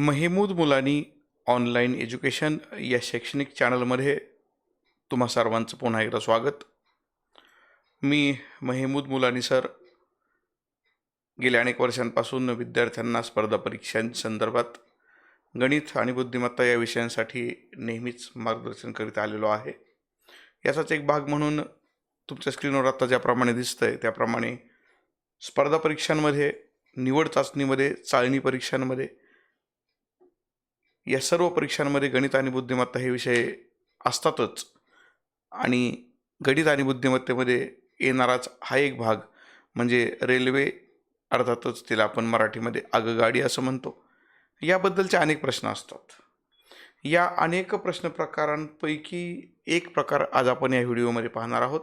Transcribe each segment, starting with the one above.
महमूद मुलानी online education या शैक्षणिक चॅनलमध्ये तुम्हा सर्वांचं पुन्हा एकदा स्वागत. मी महेमूद मुलानी सर. गेल्या अनेक वर्षांपासून विद्यार्थ्यांना स्पर्धा परीक्षांसंदर्भात गणित आणि बुद्धिमत्ता या विषयांसाठी नेहमीच मार्गदर्शन करीत आलेलो आहे. याचाच एक भाग म्हणून तुमच्या स्क्रीनवर आत्ता ज्याप्रमाणे दिसतं आहे त्याप्रमाणे स्पर्धा परीक्षांमध्ये निवड चाचणीमध्ये चाळणी परीक्षांमध्ये या सर्व परीक्षांमध्ये गणित आणि बुद्धिमत्ता हे विषय असतातच. आणि गणित आणि बुद्धिमत्तेमध्ये येणाराच हा एक भाग म्हणजे रेल्वे अर्थातच तिला आपण मराठीमध्ये आगगाडी असं म्हणतो. याबद्दलचे अनेक प्रश्न असतात. या अनेक प्रश्न प्रकारांपैकी एक प्रकार आज आपण या व्हिडिओमध्ये पाहणार आहोत.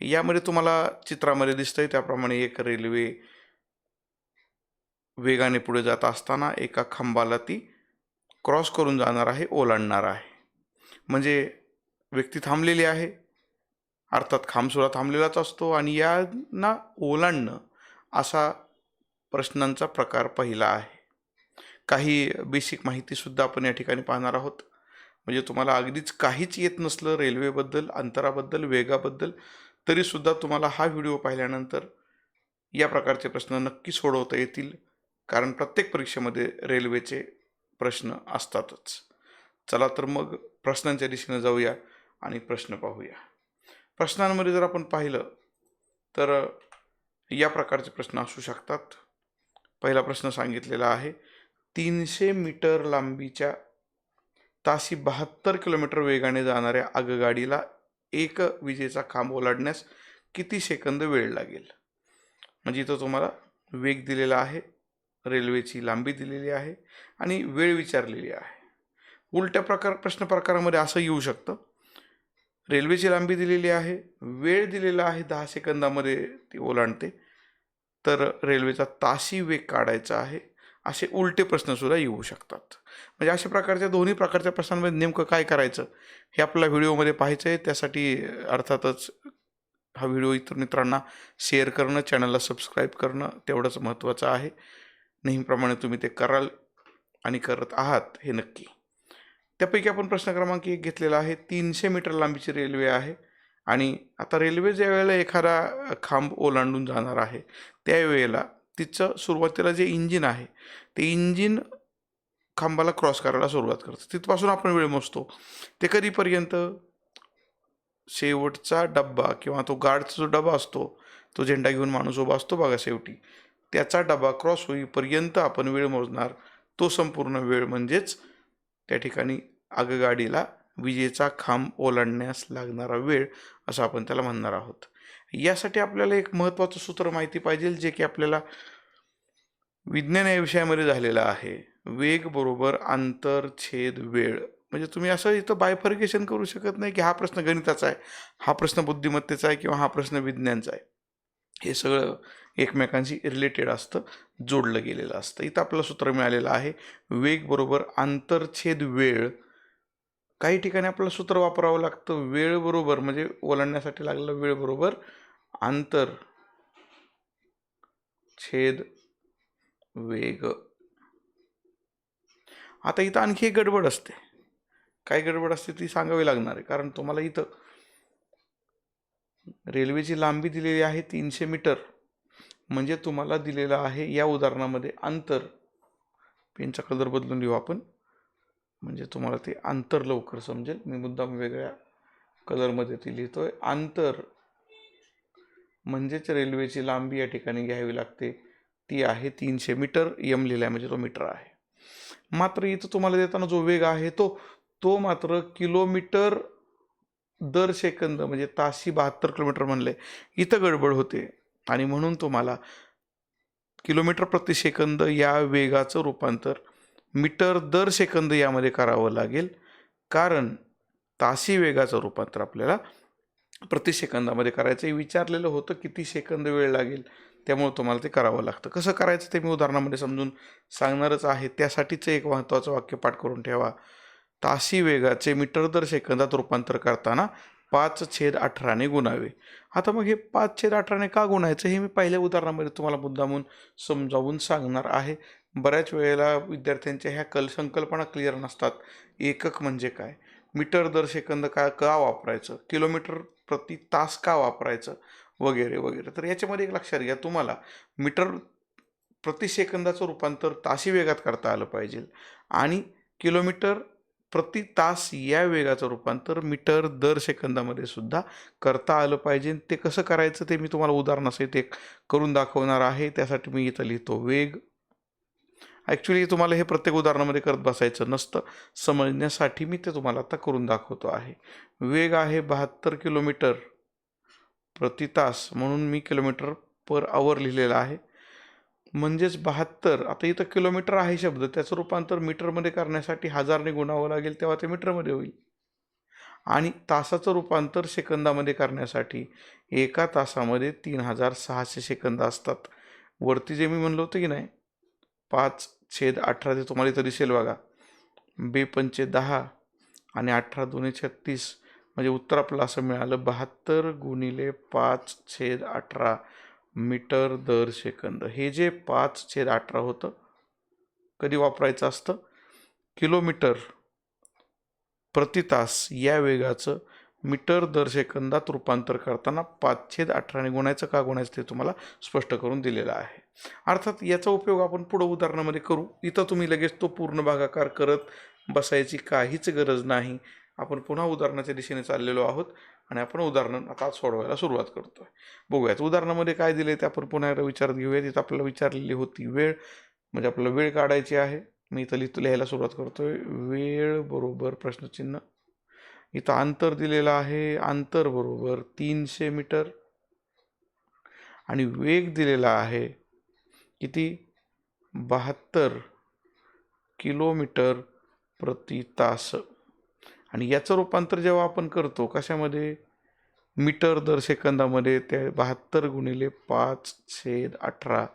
यामध्ये तुम्हाला चित्रामध्ये दिसतंय त्याप्रमाणे एक रेल्वे वेगाने पुढे जात असताना एका खांबाला ती क्रॉस करून जाणार आहे ओलांडणार आहे. म्हणजे व्यक्ती थांबलेली आहे अर्थात खांबसुरा थांबलेलाच असतो आणि यांना ओलांडणं असा प्रश्नांचा प्रकार पहिला आहे. काही बेसिक माहितीसुद्धा आपण या ठिकाणी पाहणार आहोत. म्हणजे तुम्हाला अगदीच काहीच येत नसलं रेल्वेबद्दल अंतराबद्दल वेगाबद्दल तरीसुद्धा तुम्हाला हा व्हिडिओ पाहिल्यानंतर या प्रकारचे प्रश्न नक्की सोडवता येतील. कारण प्रत्येक परीक्षेमध्ये रेल्वेचे प्रश्न असतातच. चला तर मग प्रश्नांच्या दिशेनं जाऊया आणि प्रश्न पाहूया. प्रश्नांमध्ये जर आपण पाहिलं तर या प्रकारचे प्रश्न असू शकतात. पहिला प्रश्न सांगितलेला आहे तीनशे मीटर लांबीच्या ताशी बहात्तर किलोमीटर वेगाने जाणाऱ्या आगगाडीला एक विजेचा खांब ओलांडण्यास किती सेकंद वेळ लागेल? म्हणजे इथं तुम्हाला वेग दिलेला आहे रेल्वेची लांबी दिलेली आहे आणि वेळ विचारलेली आहे. उलट्या प्रकार प्रश्न प्रकारामध्ये असं येऊ शकतं. रेल्वेची लांबी दिलेली आहे वेळ दिलेला आहे दहा सेकंदामध्ये ती ओलांडते. तर रेल्वेचा ताशी वेग काढायचा आहे असे उलटे प्रश्नसुद्धा येऊ शकतात. म्हणजे अशा प्रकारच्या दोन्ही प्रकारच्या प्रश्नांमध्ये नेमकं काय करायचं हे आपल्याला व्हिडिओमध्ये पाहायचं आहे. त्यासाठी अर्थातच हा व्हिडिओ इतर मित्रांना शेअर करणं चॅनलला सबस्क्राईब करणं तेवढंच महत्त्वाचं आहे. नेहमीप्रमाणे तुम्ही ते कराल आणि करत आहात हे नक्की. त्यापैकी आपण प्रश्न क्रमांक एक घेतलेला आहे. तीनशे मीटर लांबीची रेल्वे आहे आणि आता रेल्वे ज्या वेळेला एखादा खांब ओलांडून जाणार आहे त्यावेळेला तिचं सुरुवातीला जे इंजिन आहे ते इंजिन खांबाला क्रॉस करायला सुरुवात करतं. तिथपासून आपण वेळ मोजतो. ते कधीपर्यंत? शेवटचा डब्बा किंवा तो गार्डचा जो डबा असतो तो झेंडा घेऊन माणूस उभा असतो बघा शेवटी. त्याचा डबा क्रॉस होईपर्यंत आपण वेळ मोजणार. तो संपूर्ण वेळ म्हणजेच त्या ठिकाणी आगगाडीला विजेचा खांब ओलांडण्यास लागणारा वेळ असं आपण त्याला म्हणणार आहोत. यासाठी आपल्याला एक महत्त्वाचं सूत्र माहिती पाहिजे जे की आपल्याला विज्ञान या विषयामध्ये झालेलं आहे. वेग बरोबर आंतर छेद वेळ. म्हणजे तुम्ही असं इथं बायफर्गेशन करू शकत नाही की हा प्रश्न गणिताचा आहे हा प्रश्न बुद्धिमत्तेचा आहे किंवा हा प्रश्न विज्ञानचा आहे. हे सगळं एकमेकांशी रिलेटेड असतं जोडलं गेलेलं असतं. इथं आपलं सूत्र मिळालेलं आहे वेग बरोबर आंतरछेद वेळ. काही ठिकाणी आपलं सूत्र वापरावं लागतं वेळ बरोबर म्हणजे ओलांडण्यासाठी लागलेलं वेळ बरोबर आंतर छेद वेग. आता इथं आणखी एक गडबड असते. काय गडबड असते ती सांगावी लागणार आहे कारण तुम्हाला इथं रेल्वेची लांबी दिलेली आहे तीनशे मीटर. म्हणजे तुम्हाला दिलेलं आहे या उदाहरणामध्ये अंतर. पेनचा कलर बदलून घेऊ आपण. म्हणजे तुम्हाला ते अंतर लवकर समजेल. मी मुद्दाम वेगळ्या कलरमध्ये ती आहे अंतर म्हणजेच रेल्वेची लांबी या ठिकाणी घ्यावी लागते. ती आहे तीनशे मीटर. यम लिहिला म्हणजे तो मीटर आहे. मात्र इथं तुम्हाला देताना जो वेग आहे तो तो मात्र किलोमीटर दर सेकंद म्हणजे ताशी बहात्तर किलोमीटर म्हणले इथं गडबड होते. आणि म्हणून तुम्हाला किलोमीटर प्रति सेकंद या वेगाचं रूपांतर मीटर दर सेकंद यामध्ये करावं लागेल. कारण तासी वेगाचं रूपांतर आपल्याला प्रति सेकंदामध्ये करायचं हे विचारलेलं होतं किती सेकंद वेळ लागेल. त्यामुळे तुम्हाला ते करावं लागतं. कसं करायचं ते मी उदाहरणामध्ये समजून सांगणारच आहे. त्यासाठीचं एक महत्त्वाचं वाक्य पाठ करून ठेवा. तासी वेगाचे मीटर दर सेकंदात रूपांतर करताना पाच छेद अठराने गुणावे आता मग हे पाच छेद अठराने का गुणायचं? हे मी पहिल्या उदाहरणामध्ये तुम्हाला मुद्दामून समजावून सांगणार आहे. बऱ्याच वेळेला विद्यार्थ्यांच्या ह्या कल संकल्पना क्लिअर नसतात. एकक म्हणजे काय? मीटर दर सेकंद का का वापरायचं? किलोमीटर प्रति तास का वापरायचं? वगैरे वगैरे. तर याच्यामध्ये एक लक्षात घ्या तुम्हाला. मीटर प्रति सेकंदाचं रूपांतर ताशी वेगात करता आलं पाहिजे. आणि किलोमीटर प्रति तास या वेगाचं रूपांतर मीटर दर सेकंदामध्ये सुद्धा करता आलं पाहिजे. ते कसं करायचं ते मी तुम्हाला उदाहरणासहित एक करून दाखवणार आहे. त्यासाठी मी इथं लिहितो वेग. ॲक्च्युली तुम्हाला हे प्रत्येक उदाहरणामध्ये करत बसायचं नसतं. समजण्यासाठी मी ते तुम्हाला आता करून दाखवतो आहे. वेग आहे बहात्तर किलोमीटर प्रति तास म्हणून मी किलोमीटर पर आवर लिहिलेला आहे. म्हणजेच बहात्तर. आता इथं किलोमीटर आहे शब्द. त्याचं रूपांतर मीटरमध्ये करण्यासाठी हजारने गुणावं लागेल तेव्हा ते मीटरमध्ये होईल. आणि तासाचं रूपांतर सेकंदामध्ये करण्यासाठी एका तासामध्ये तीन हजार सहाशे सेकंद असतात. वरती जे मी म्हणलं होतं की नाही पाच छेद अठरा ते तुम्हाला इथं दिसेल बघा. बेपंचे दहा आणि अठरा दोन्ही छत्तीस म्हणजे उत्तर आपलं असं मिळालं बहात्तर गुणिले पाच छेद अठरा. मीटर दर सेकंद. हे जे पाच छेद अठरा होतं कधी वापरायचं असतं? किलोमीटर प्रति तास या वेगाचं मीटर दर सेकंदात रूपांतर करताना पाच छेद अठराने गुणायचं का गुणायचं ते तुम्हाला स्पष्ट करून दिलेलं आहे. अर्थात याचा उपयोग आपण पुढं उदाहरणामध्ये करू. इथं तुम्ही लगेच तो पूर्ण भागाकार करत बसायची काहीच गरज नाही. आपण पुन्हा उदाहरणाच्या दिशेने चाललेलो आहोत. आणि आपण उदाहरण आता सोडवायला सुरुवात करतोय. बघूयात उदाहरणामध्ये काय दिले ते आपण पुन्हा एकदा विचारात घेऊया तिथं आपल्याला विचारलेली होती वेळ म्हणजे आपल्याला वेळ काढायची आहे. मी इथं लिहितो लिहायला सुरुवात करतोय. वेळ बरोबर प्रश्नचिन्ह. इथं अंतर दिलेलं आहे. अंतर बरोबर तीनशे मीटर. आणि वेग दिलेला आहे किती? बहात्तर किलोमीटर प्रति तास. आणि याचं रूपांतर जेव्हा आपण करतो कशामध्ये? मीटर दर सेकंदामध्ये ते बहात्तर गुणिले पाच छेद अठरा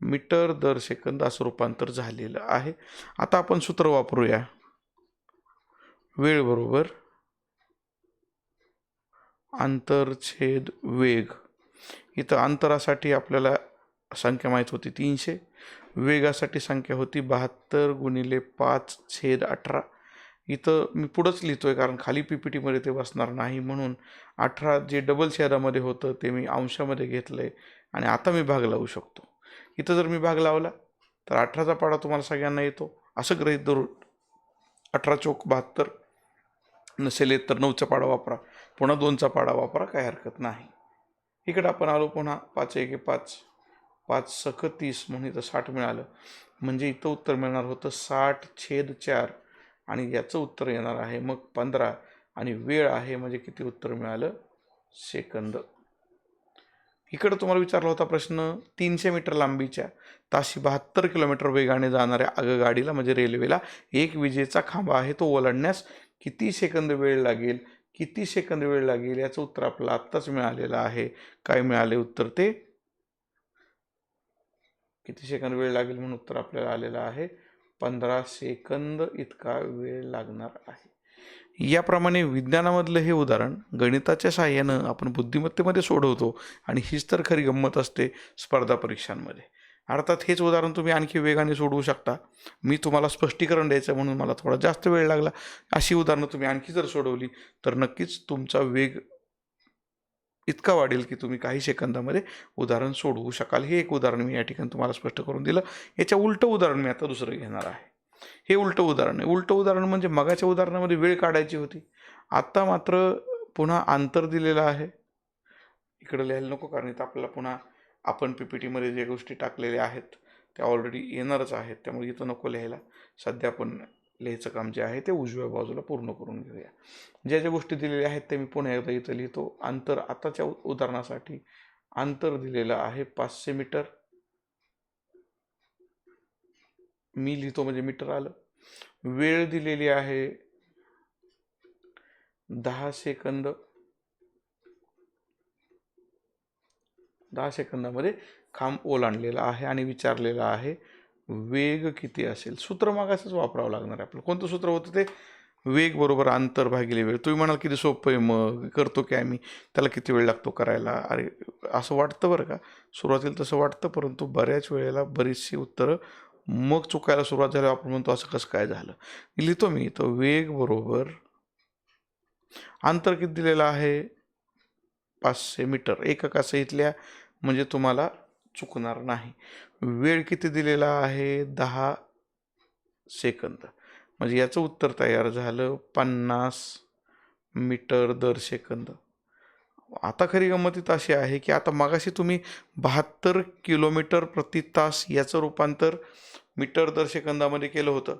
मीटर दर सेकंद असं रूपांतर झालेलं आहे. आता आपण सूत्र वापरूया. वेळ बरोबर. अंतर छेद वेग. इथं अंतरासाठी आपल्याला संख्या माहीत होती तीनशे. वेगासाठी संख्या होती बहात्तर गुणिले पाच छेद अठरा. इथं मी पुढंच लिहितो आहे कारण खाली पी पी टीमध्ये ते बसणार नाही म्हणून. अठरा जे डबल शहरामध्ये होतं ते मी अंशामध्ये घेतलं आहे आणि आता मी भाग लावू शकतो. इथं जर मी भाग लावला तर अठराचा पाडा तुम्हाला सगळ्यांना येतो. असं गृहित धरून अठरा चौक बहात्तर नसेल येत तर नऊचा पाडा वापरा. पुन्हा दोनचा पाडा वापरा काही हरकत नाही. इकडं आपण आलो पुन्हा पाच एक पाच. पाच सख तीस म्हणून इथं साठ मिळालं. म्हणजे इथं उत्तर मिळणार होतं साठ छेद चार. आणि याचं उत्तर येणार आहे मग पंधरा आणि वेळ आहे म्हणजे किती उत्तर मिळालं? सेकंद. इकडं तुम्हाला विचारला होता प्रश्न तीनशे मीटर लांबीच्या ताशी बहात्तर किलोमीटर वेगाने जाणाऱ्या आगगाडीला म्हणजे रेल्वेला एक विजेचा खांबा आहे तो ओलांडण्यास किती सेकंद वेळ लागेल? किती सेकंद वेळ लागेल? याचं उत्तर आपल्याला आत्ताच मिळालेलं आहे. काय मिळाले उत्तर ते? किती सेकंद वेळ लागेल म्हणून उत्तर आपल्याला आलेलं आहे? पंधरा सेकंद इतका वेळ लागणार आहे. याप्रमाणे विज्ञानामधलं हे उदाहरण गणिताच्या सहाय्यानं आपण बुद्धिमत्तेमध्ये सोडवतो आणि हीच तर खरी गंमत असते स्पर्धा परीक्षांमध्ये. अर्थात हेच उदाहरण तुम्ही आणखी वेगाने सोडवू शकता. मी तुम्हाला स्पष्टीकरण द्यायचं म्हणून मला थोडा जास्त वेळ लागला. अशी उदाहरणं तुम्ही आणखी जर सोडवली तर नक्कीच तुमचा वेग इतका वाढेल की तुम्ही काही सेकंदामध्ये उदाहरण सोडवू शकाल. हे एक उदाहरण मी या ठिकाणी तुम्हाला स्पष्ट करून दिलं. याच्या उलटं उदाहरण मी आता दुसरं घेणार आहे. हे उलटं उदाहरण आहे. उलटं उदाहरण म्हणजे मगाच्या उदाहरणामध्ये वेळ काढायची होती. आत्ता मात्र पुन्हा अंतर दिलेलं आहे. इकडं लिहायला नको कारण इथं आपल्याला पुन्हा आपण पी पी टीमध्ये जे गोष्टी टाकलेल्या आहेत त्या ऑलरेडी येणारच आहेत. त्यामुळे इथं नको लिहायला. सध्या आपण लिहायचं काम जे आहे ते उजव्या बाजूला पूर्ण करून घेऊया. ज्या ज्या गोष्टी दिलेल्या आहेत ते मी पुन्हा एकदा इथं लिहितो. अंतर आताच्या उ- उदाहरणासाठी अंतर दिलेलं आहे पाचशे मीटर. मी लिहितो म्हणजे मीटर आलं. वेळ दिलेली आहे दहा सेकंद. दहा सेकंदामध्ये खांब ओलांडलेला आहे आणि विचारलेला आहे. वेग किती असेल? सूत्र मागासच वापरावं लागणार आहे आपलं. कोणतं सूत्र होतं ते? वेग बरोबर अंतर भागिले वेळ. तुम्ही म्हणाल किती सोपं आहे मग? करतो की आम्ही? त्याला किती वेळ लागतो करायला? अरे असं वाटतं बरं का? सुरुवातीला तसं वाटतं परंतु बऱ्याच वेळेला बरीचशी उत्तरं मग चुकायला सुरुवात झाली आपण म्हणतो असं कसं काय झालं? लिहितो मी तो वेग बरोबर अंतर किती दिलेलं आहे? पाचशे मीटर. एककाचं इथल्या म्हणजे तुम्हाला चुकणार नाही. वेळ किती दिलेला आहे? दहा सेकंद. म्हणजे याचं उत्तर तयार झालं पन्नास मीटर दर सेकंद. आता खरी गंमत अशी आहे की आता मगाशी तुम्ही बहात्तर किलोमीटर प्रति तास याचं रूपांतर मीटर दर सेकंदामध्ये केलं होतं.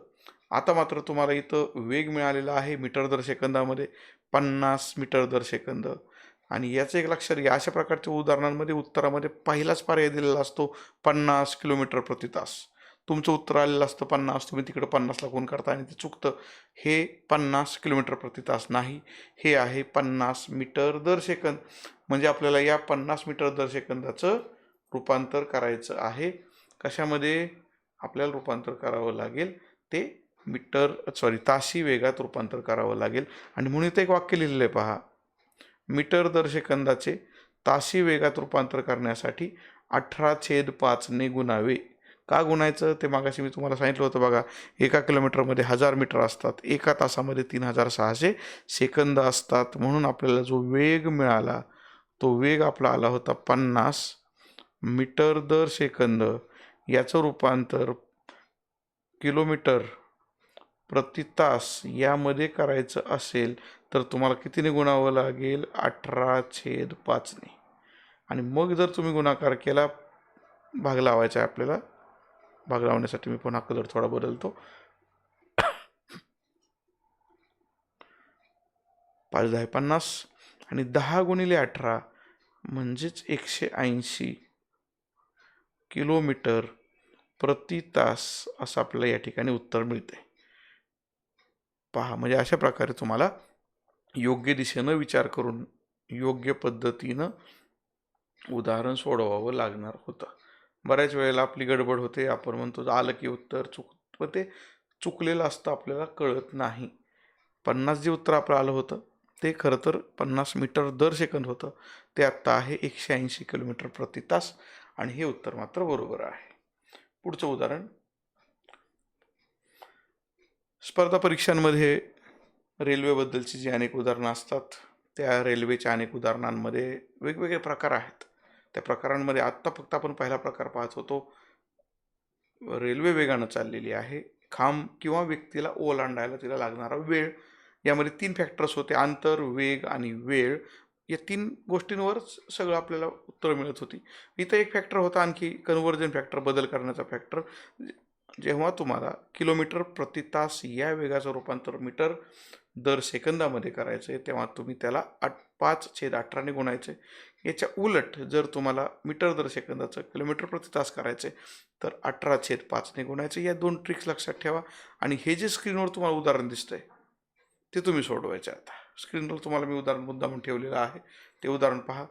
आता मात्र तुम्हाला इथं वेग मिळालेला आहे मीटर दर सेकंदामध्ये पन्नास मीटर दर सेकंद. आणि याचं एक लक्षात घ्या अशा प्रकारच्या उदाहरणांमध्ये उत्तरामध्ये पहिलाच पर्याय दिलेला असतो पन्नास किलोमीटर प्रति तास. तुमचं उत्तर आलेलं असतं पन्नास तुम्ही तिकडं पन्नासला कोण करता आणि ते चुकतं. हे पन्नास किलोमीटर प्रति तास नाही. हे आहे पन्नास मीटर दर सेकंद. म्हणजे आपल्याला या पन्नास मीटर दर सेकंदाचं रूपांतर करायचं आहे. कशामध्ये आपल्याला रूपांतर करावं लागेल? ते मीटर सॉरी ताशी वेगात रूपांतर करावं लागेल. आणि म्हणून इथं एक वाक्य लिहिलेलं आहे पहा. मीटर दर सेकंदाचे ताशी वेगात रूपांतर करण्यासाठी अठरा छेद पाचने गुणावे. का गुणायचं? ते मागाशी मी तुम्हाला सांगितलं होतं बघा. एका किलोमीटरमध्ये हजार मीटर असतात. एका तासामध्ये तीन हजार सहाशे सेकंद असतात. म्हणून आपल्याला जो वेग मिळाला तो वेग आपला आला होता पन्नास मीटर दर सेकंद. याचं रूपांतर किलोमीटर प्रति तास यामध्ये करायचं असेल तर तुम्हाला कितीने गुणावं लागेल? अठरा छेद पाचने आणि मग जर तुम्ही गुणाकार केला भाग लावायचा आहे आपल्याला. भाग लावण्यासाठी मी पुन्हा कलर थोडा बदलतो. पाच दहा पन्नास आणि दहा गुणिले अठरा म्हणजेच एकशे ऐंशी किलोमीटर प्रति तास असं आपल्याला या ठिकाणी उत्तर मिळते पहा म्हणजे अशा प्रकारे तुम्हाला योग्य दिशेनं विचार करून योग्य पद्धतीनं उदाहरण सोडवावं लागणार होतं. बऱ्याच वेळेला आपली गडबड होते आपण म्हणतो आलं की उत्तर चुक पण ते चुकलेलं असतं आपल्याला कळत नाही. पन्नास जे उत्तर आपलं आलं होतं ते खरं तर पन्नास मीटर दर सेकंद होतं. ते आत्ता आहे एकशे ऐंशी किलोमीटर प्रति तास आणि हे उत्तर मात्र बरोबर आहे. पुढचं उदाहरण स्पर्धा परीक्षांमध्ये रेल्वेबद्दलची जी अनेक उदाहरणं असतात त्या रेल्वेच्या अनेक उदाहरणांमध्ये वेगवेगळे प्रकार आहेत. त्या प्रकारांमध्ये आत्ता फक्त आपण पहिला प्रकार पाहत होतो. रेल्वे वेगानं चाललेली आहे. खांब किंवा व्यक्तीला ओलांडायला तिला लागणारा वेळ. यामध्ये तीन फॅक्टर्स होते अंतर वेग आणि वेळ. या तीन गोष्टींवरच सगळं आपल्याला उत्तर मिळत होती. इथं एक फॅक्टर होता आणखी कन्व्हर्जन फॅक्टर बदल करण्याचा फॅक्टर जेव्हा तुम्हाला किलोमीटर प्रति तास या वेगाचं रूपांतर मीटर दर सेकंदामध्ये करायचं आहे तेव्हा तुम्ही त्याला आठ पाच छेद अठराने गुणायचे याच्या उलट जर तुम्हाला मीटर दर सेकंदाचं किलोमीटर प्रति तास करायचे तर अठरा छेद पाचने गुणायचे या दोन ट्रिक्स लक्षात ठेवा. आणि हे जे स्क्रीनवर तुम्हाला उदाहरण दिसतंय ते तुम्ही सोडवायचे आता. स्क्रीनवर तुम्हाला मी उदाहरण मुद्दा म्हणून ठेवलेलं आहे. ते उदाहरण पहा.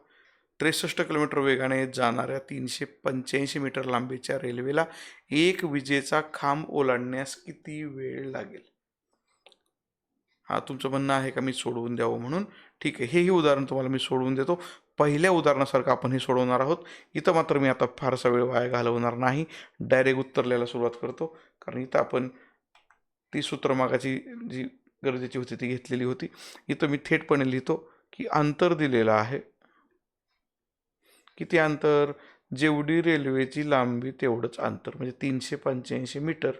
त्रेसष्ट किलोमीटर वेगाने जाणाऱ्या तीनशे पंच्याऐंशी मीटर लांबीच्या रेल्वेला एक विजेचा खांब ओलांडण्यास किती वेळ लागेल? हा तुमचं म्हणणं आहे का? मी सोडवून द्यावं म्हणून. ठीक आहे हेही उदाहरण तुम्हाला मी सोडवून देतो. पहिल्या उदाहरणासारखं आपण हे सोडवणार आहोत. इथं मात्र मी आता फारसा वेळ वाया घालवणार नाही. डायरेक्ट उत्तर लिहायला सुरुवात करतो. कारण इथं आपण ती सूत्रमागाची जी गरजेची होती ती घेतलेली होती. इथं मी थेटपणे लिहितो की अंतर दिलेलं आहे. किती अंतर? जेवढी रेल्वेची लांबी तेवढंच अंतर. म्हणजे तीनशे पंच्याऐंशी मीटर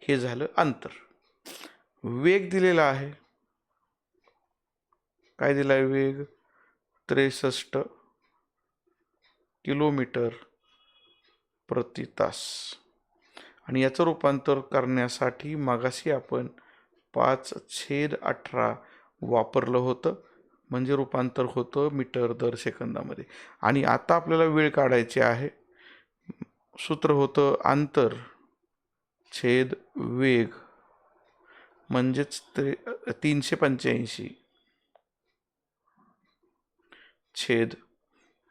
हे झालं अंतर. वेग दिलेला आहे. काय दिला आहे वेग? त्रेसष्ट किलोमीटर प्रति तास. आणि याचं रूपांतर करण्यासाठी मागाशी आपण पाच छेद अठरा वापरलं होतं. म्हणजे रूपांतर होतं मीटर दर सेकंदामध्ये. आणि आता आपल्याला वेळ काढायची आहे. सूत्र होतं अंतर छेद वेग म्हणजेच ते तीनशे पंच्याऐंशी. छेद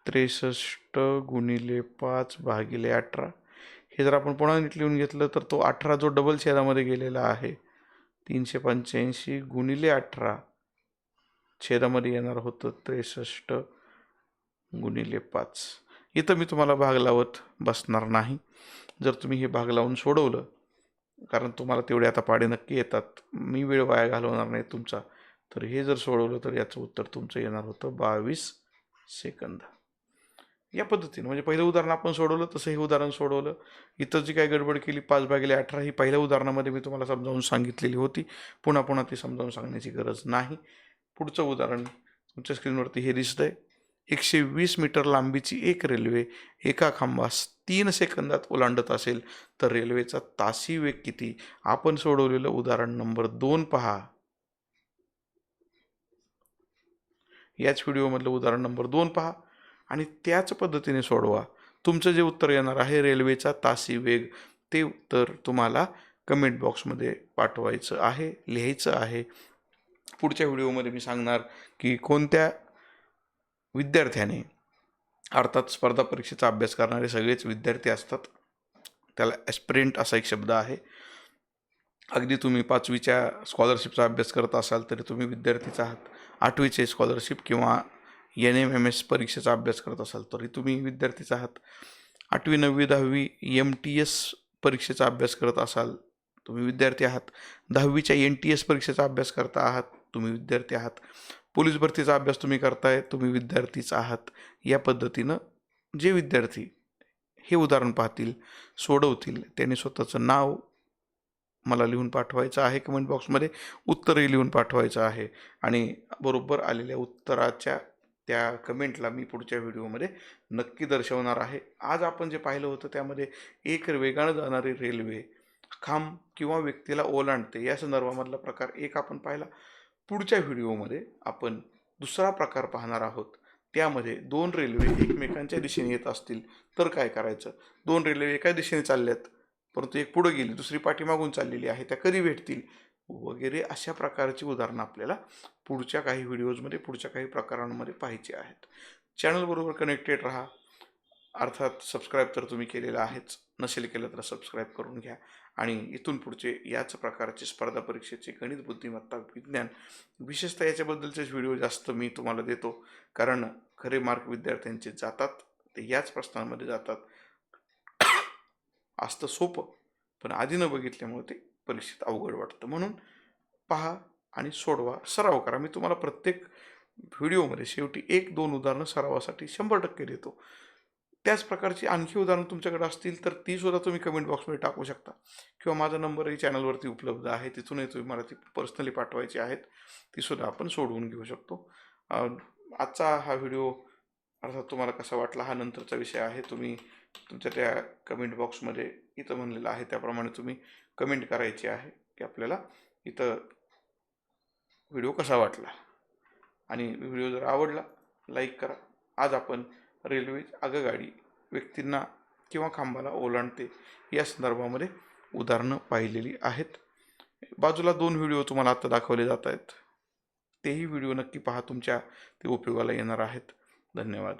त्रेसष्ट गुणिले पाच भागिले अठरा. हे जर आपण पुन्हा नीट लिहून घेतलं तर तो अठरा जो डबल छेदामध्ये गेलेला आहे तीनशे पंच्याऐंशी गुणिले अठरा छेदामध्ये येणार होतं त्रेसष्ट गुणिले पाच. इथं मी तुम्हाला भाग लावत बसणार नाही. जर तुम्ही हे भाग लावून सोडवलं कारण तुम्हाला तेवढे आता पाडे नक्की येतात मी वेळ वाया घालवणार नाही तुमचा. तर हे जर सोडवलं तर याचं उत्तर तुमचं येणार होतं बावीस सेकंद. या पद्धतीने म्हणजे पहिलं उदाहरण आपण सोडवलं तसं हे उदाहरण सोडवलं. इथं जी काही गडबड केली पाच भागिले अठरा ही पहिल्या उदाहरणामध्ये मी तुम्हाला समजावून सांगितलेली होती. पुन्हा पुन्हा ती समजावून सांगण्याची गरज नाही. पुढचं उदाहरण तुमच्या स्क्रीनवरती हे दिसतंय. एकशे वीस मीटर लांबीची एक रेल्वे एका खांबास तीन सेकंदात ओलांडत असेल तर रेल्वेचा तासी वेग किती? आपण सोडवलेलं उदाहरण नंबर दोन पहा. याच व्हिडिओमधलं उदाहरण नंबर दोन पहा आणि त्याच पद्धतीने सोडवा. तुमचं जे उत्तर येणार आहे रेल्वेचा तासी वेग ते उत्तर तुम्हाला कमेंट बॉक्समध्ये पाठवायचं आहे लिहायचं आहे. पुढच्या व्हिडिओमध्ये मी सांगणार की कोणत्या विद्यार्थ्याने अर्थात स्पर्धा परीक्षेचा अभ्यास करणारे सगळेच विद्यार्थी असतात. त्याला ॲस्पिरेंट असा एक शब्द आहे. अगदी तुम्ही पाचवीच्या स्कॉलरशिपचा अभ्यास करत असाल तरी तुम्ही विद्यार्थीच आहात. आठवीचे स्कॉलरशिप किंवा एन एम एम एस परीक्षेचा अभ्यास करत असाल तरी तुम्ही विद्यार्थीच आहात. आठवी नववी दहावी एम टी एस परीक्षेचा अभ्यास करत असाल तुम्ही विद्यार्थी आहात. दहावीच्या एन टी एस परीक्षेचा अभ्यास करता आहात. तुम्ही विद्यार्थी आहात. पोलीस भरतीचा अभ्यास तुम्ही करताय तुम्ही विद्यार्थीच आहात. या पद्धतीनं जे विद्यार्थी हे उदाहरण पाहतील सोडवतील त्यांनी स्वतःचं नाव मला लिहून पाठवायचं आहे कमेंट बॉक्समध्ये उत्तरही लिहून पाठवायचं आहे. आणि बरोबर आलेल्या उत्तराच्या त्या कमेंटला मी पुढच्या व्हिडिओमध्ये नक्की दर्शवणार आहे. आज आपण जे पाहिलं होतं त्यामध्ये एक वेगानं जाणारी रेल्वे खांब किंवा व्यक्तीला ओलांडते या संदर्भामधला प्रकार एक आपण पाहिला. पुढच्या व्हिडिओमध्ये आपण दुसरा प्रकार पाहणार आहोत. त्यामध्ये दोन रेल्वे एकमेकांच्या दिशेने येत असतील तर काय करायचं? दोन रेल्वे एका दिशेने चालल्यात परंतु एक पुढं गेली दुसरी पाठीमागून चाललेली आहे त्या कधी भेटतील? वगैरे अशा प्रकारची उदाहरणं आपल्याला पुढच्या काही व्हिडिओजमध्ये पुढच्या काही प्रकारांमध्ये पाहायची आहेत. चॅनलबरोबर कनेक्टेड राहा. अर्थात सबस्क्राईब तर तुम्ही केलेला आहेच. नसेल केलं तर सबस्क्राईब करून घ्या. आणि इथून पुढचे याच प्रकारचे स्पर्धा परीक्षेचे गणित बुद्धिमत्ता विज्ञान विशेषतः याच्याबद्दलचेच व्हिडिओ जास्त मी तुम्हाला देतो. कारण खरे मार्क विद्यार्थ्यांचे जातात ते याच प्रश्नांमध्ये जातात. असतं सोपं पण आधी न बघितल्यामुळे ते परीक्षेत अवघड वाटतं. म्हणून पहा आणि सोडवा सराव करा. मी तुम्हाला प्रत्येक व्हिडिओमध्ये शेवटी एक दोन उदाहरणं सरावासाठी शंभर टक्के देतो. त्याच प्रकारची आणखी उदाहरणं तुमच्याकडे असतील तर ती सुद्धा तुम्ही कमेंट बॉक्समध्ये टाकू शकता. किंवा माझा नंबरही चॅनलवरती उपलब्ध आहे तिथूनही तुम्ही मला ती पर्सनली पाठवायची आहेत ती सुद्धा आपण सोडवून घेऊ शकतो. आजचा हा व्हिडिओ अर्थात तुम्हाला कसा वाटला हा नंतरचा विषय आहे तुम्ही तुमच्या त्या कमेंट बॉक्समध्ये इथं म्हणलेलं आहे त्याप्रमाणे तुम्ही कमेंट करायची आहे की आपल्याला इथं व्हिडिओ कसा वाटला. आणि व्हिडिओ जर आवडला लाईक करा. आज आपण रेल्वे आगगाडी व्यक्तींना किंवा खांबाला ओलांडते. या संदर्भामध्ये उदाहरणं पाहिलेली आहेत. बाजूला दोन व्हिडिओ तुम्हाला आता दाखवले जात आहेत. तेही व्हिडिओ नक्की पहा. तुमच्या ते उपयोगाला येणार आहेत. धन्यवाद.